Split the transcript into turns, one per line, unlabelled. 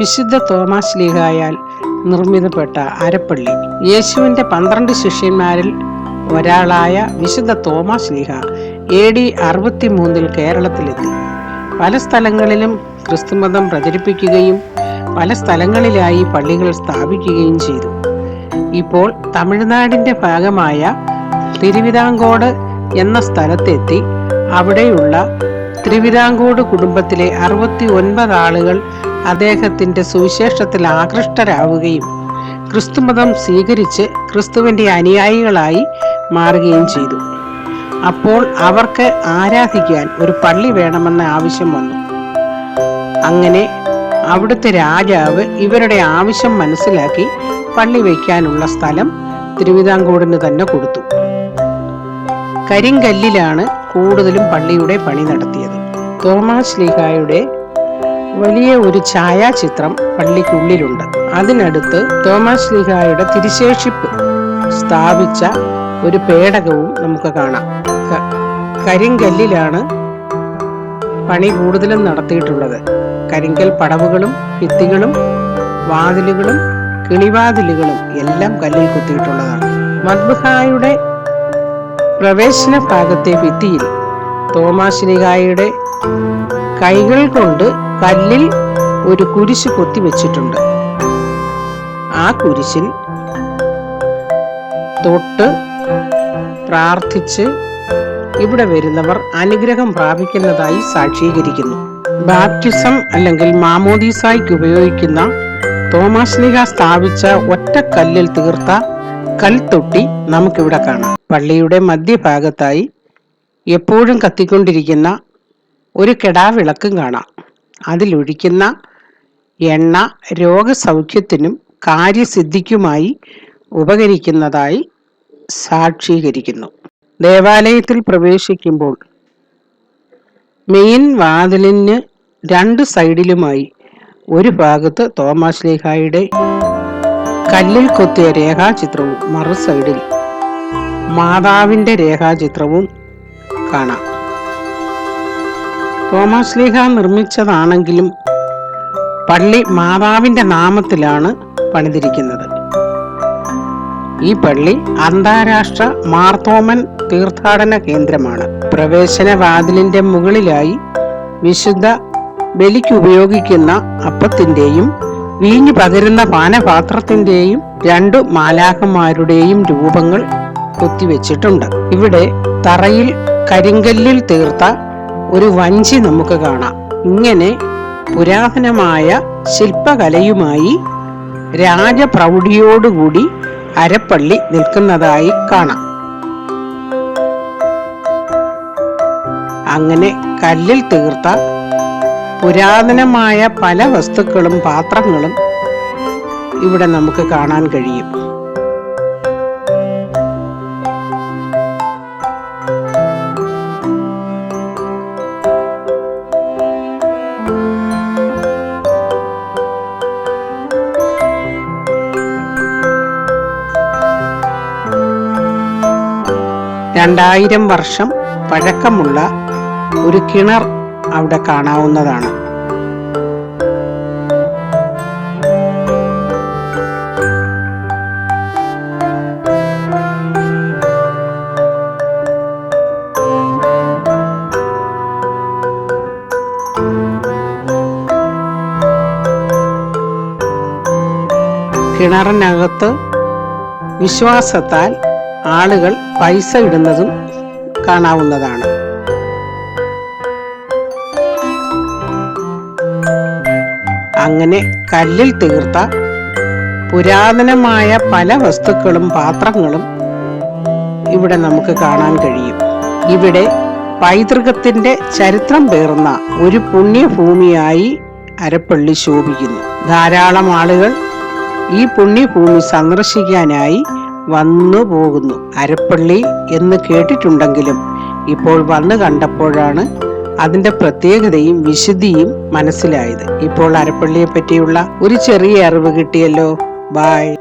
വിശുദ്ധ തോമാശ്ലീഹായാൽ നിർമ്മിതപ്പെട്ട അരപ്പള്ളി. യേശുവിന്റെ പന്ത്രണ്ട് ശിഷ്യന്മാരിൽ ഒരാളായ വിശുദ്ധ തോമാശ്ലീഹ എ ഡി അറുപത്തി മൂന്നിൽ കേരളത്തിലെത്തി. പല സ്ഥലങ്ങളിലും ക്രിസ്തുമതം പ്രചരിപ്പിക്കുകയും പല സ്ഥലങ്ങളിലായി പള്ളികൾ സ്ഥാപിക്കുകയും ചെയ്തു. ഇപ്പോൾ തമിഴ്നാടിന്റെ ഭാഗമായ തിരുവിതാംകോട് എന്ന സ്ഥലത്തെത്തി അവിടെയുള്ള തിരുവിതാംകൂട് കുടുംബത്തിലെ അറുപത്തി ഒൻപത് ആളുകൾ അദ്ദേഹത്തിന്റെ സുവിശേഷത്തിൽ ആകൃഷ്ടരാവുകയും ക്രിസ്തുമതം സ്വീകരിച്ച് ക്രിസ്തുവിന്റെ അനുയായികളായി മാറുകയും ചെയ്തു. അപ്പോൾ അവർക്ക് ആരാധിക്കാൻ ഒരു പള്ളി വേണമെന്ന ആവശ്യം വന്നു. അങ്ങനെ അവിടുത്തെ രാജാവ് ഇവരുടെ ആവശ്യം മനസ്സിലാക്കി പള്ളി വയ്ക്കാനുള്ള സ്ഥലം തിരുവിതാംകൂടിന് തന്നെ കൊടുത്തു. കരിങ്കല്ലിലാണ് കൂടുതലും പള്ളിയുടെ പണി നടത്തിയത്. തോമാസ് ലീഹായുടെ വലിയ ഒരു ഛായാചിത്രം പള്ളിക്കുള്ളിലുണ്ട്. അതിനടുത്ത് തോമാസ് ലീഹായുടെ തിരിശേഷിപ്പ് സ്ഥാപിച്ച ഒരു പേടകവും നമുക്ക് കാണാം. കരിങ്കല്ലിലാണ് പണി കൂടുതലും നടത്തിയിട്ടുള്ളത്. കരിങ്കൽ പടവുകളും ഭിത്തികളും വാതിലുകളും കിളിവാതിലുകളും എല്ലാം കല്ലിൽ കുത്തിയിട്ടുള്ളതാണ്. മദ്ബഹായുടെ പ്രവേശന ഭാഗത്തെ ഭിത്തിയിൽ തോമാശ്രീകായുടെ കൈകൾ കൊണ്ട് കല്ലിൽ ഒരു കുരിശ് കൊത്തിവെച്ചിട്ടുണ്ട് ആ കുരിശിൽ തൊട്ട് പ്രാർത്ഥിച്ച് ഇവിടെ വരുന്നവർ അനുഗ്രഹം പ്രാപിക്കുന്നതായി സാക്ഷീകരിക്കുന്നു. ബാപ്റ്റിസം അല്ലെങ്കിൽ മാമോദീസായ്ക്ക് ഉപയോഗിക്കുന്ന തോമാശ്ലിഹ സ്ഥാപിച്ച ഒറ്റക്കല്ലിൽ തീർത്ത കൽത്തൊട്ടി നമുക്കിവിടെ കാണാം. പള്ളിയുടെ മധ്യഭാഗത്തായി എപ്പോഴും കത്തിക്കൊണ്ടിരിക്കുന്ന ഒരു കെടാവിളക്കും കാണാം. അതിലൊഴിക്കുന്ന എണ്ണ രോഗസൗഖ്യത്തിനും കാര്യസിദ്ധിക്കുമായി ഉപകരിക്കുന്നതായി സാക്ഷീകരിക്കുന്നു. ദേവാലയത്തിൽ പ്രവേശിക്കുമ്പോൾ മെയിൻ വാതിലിന് രണ്ട് സൈഡിലുമായി ഒരു ഭാഗത്ത് തോമസ് ലേഖായുടെ കല്ലിൽ കൊത്തിയ രേഖാചിത്രവും മറു സൈഡിൽ. മാതാവിന്റെ രേഖാചിത്രവും കാണാം. തോമസ് ലീഹ നിർമ്മിച്ചതാണെങ്കിലും പള്ളി മാതാവിന്റെ നാമത്തിലാണ് പണിതിരിക്കുന്നത്. ഈ പള്ളി അന്താരാഷ്ട്ര മാർത്തോമൻ തീർത്ഥാടന കേന്ദ്രമാണ്. പ്രവേശന വാതിലിന്റെ മുകളിലായി വിശുദ്ധ ബലിക്ക് ഉപയോഗിക്കുന്ന അപ്പത്തിന്റെയും വീഞ്ഞു പകരുന്ന പാനപാത്രത്തിന്റെയും രണ്ടു മാലാഖന്മാരുടെയും രൂപങ്ങൾ കൊത്തിവെച്ചിട്ടുണ്ട്. ഇവിടെ തറയിൽ കരിങ്കല്ലിൽ തീർത്ത ഒരു വഞ്ചി നമുക്ക് കാണാം. ഇങ്ങനെ പുരാതനമായ ശില്പകലയുമായി രാജപ്രൗഢിയോടുകൂടി അരപ്പള്ളി നിൽക്കുന്നതായി കാണാം. അങ്ങനെ കല്ലിൽ തീർത്ത പുരാതനമായ പല വസ്തുക്കളും പാത്രങ്ങളും ഇവിടെ നമുക്ക് കാണാൻ കഴിയും. രണ്ടായിരം വർഷം പഴക്കമുള്ള ഒരു കിണർ അവിടെ കാണാവുന്നതാണ്. കിണറിനകത്ത് വിശ്വാസത്താൽ ആളുകൾ പൈസ ഇടുന്നതും കാണാവുന്നതാണ്. അങ്ങനെ കല്ലിൽ തീർത്ത പുരാതനമായ പല വസ്തുക്കളും പാത്രങ്ങളും ഇവിടെ നമുക്ക് കാണാൻ കഴിയും. ഇവിടെ പൈതൃകത്തിന്റെ ചരിത്രം പേർന്ന ഒരു പുണ്യഭൂമിയായി അരപ്പള്ളി ശോഭിക്കുന്നു. ധാരാളം ആളുകൾ ഈ പുണ്യഭൂമി സന്ദർശിക്കാനായി വന്നു പോകുന്നു. അരപ്പള്ളി എന്ന് കേട്ടിട്ടുണ്ടെങ്കിലും ഇപ്പോൾ വന്നു കണ്ടപ്പോഴാണ് അതിന്റെ പ്രത്യേകതയും വിശുദ്ധിയും മനസ്സിലായത്. ഇപ്പോൾ അരപ്പള്ളിയെ പറ്റിയുള്ള ഒരു ചെറിയ അറിവ് കിട്ടിയല്ലോ. ബായ്